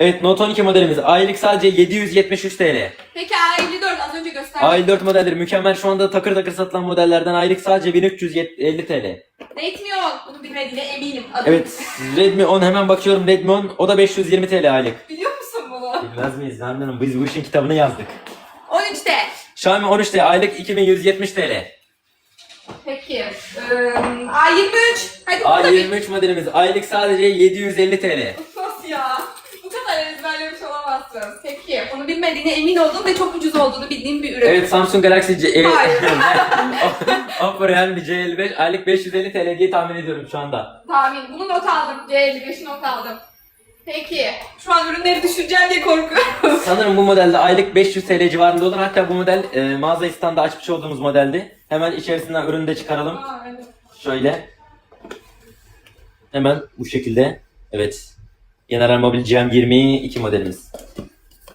Evet Note 12 modelimiz. Aylık sadece 773 TL. Peki A54 az önce gösterdim. A54 modelleri mükemmel. Şu anda takır takır satılan modellerden aylık sadece 1350 TL. Redmi 10. Bunu bilmediğine eminim. Adım. Evet Redmi 10 hemen bakıyorum Redmi 10 o da 520 TL aylık. Biliyor musun bunu? Bilmez miyiz Nermin Hanım biz bu işin kitabını yazdık. 13'te. Xiaomi 13 TL aylık 2170 TL. Peki. Ee, A23. Hadi bunu da bil. A23 modelimiz aylık sadece 750 TL. Ezberlemiş olamazsın. Peki. Bunu bilmediğine emin oldum ve çok ucuz olduğunu bildiğim bir ürün. Evet Samsung Galaxy C... e, Hayır. Oppo Realme C55 aylık 550 TL diye tahmin ediyorum şu anda. Tahmin. Bunu not aldım. C55'i not aldım. Peki. Şu an ürünleri düşüreceğim diye korkuyorum. Sanırım bu modelde aylık 500 TL civarında olur. Hatta bu model e, mağaza standa açmış olduğumuz modeldi. Hemen içerisinden ürünü de çıkaralım. Aa, evet. Şöyle. Hemen bu şekilde. Evet. General Mobil GM22 modelimiz.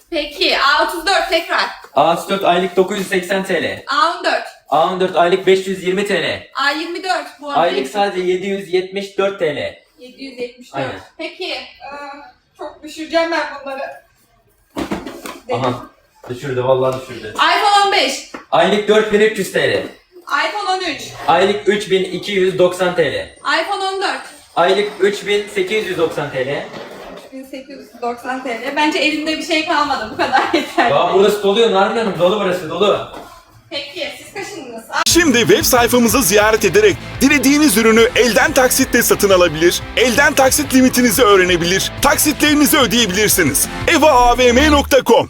Peki. A34 tekrar. A34 aylık 980 TL. A14. A14 aylık 520 TL. A24. Bu arada Aylık sadece 774 TL. 774. Aynen. Peki. ee, çok düşüreceğim ben bunları. Aha. Düşürdü vallahi düşürdü. iPhone 15. Aylık 4300 TL. iPhone 13. Aylık 3290 TL. iPhone 14. Aylık 3890 TL. 1890 TL. Bence elimde bir şey kalmadı. Bu kadar yeter. Ya burası doluyor Narmin Hanım dolu burası dolu. Peki siz kaçındınız? Şimdi web sayfamızı ziyaret ederek dilediğiniz ürünü elden taksitle satın alabilir, elden taksit limitinizi öğrenebilir, taksitlerinizi ödeyebilirsiniz. evaavm.com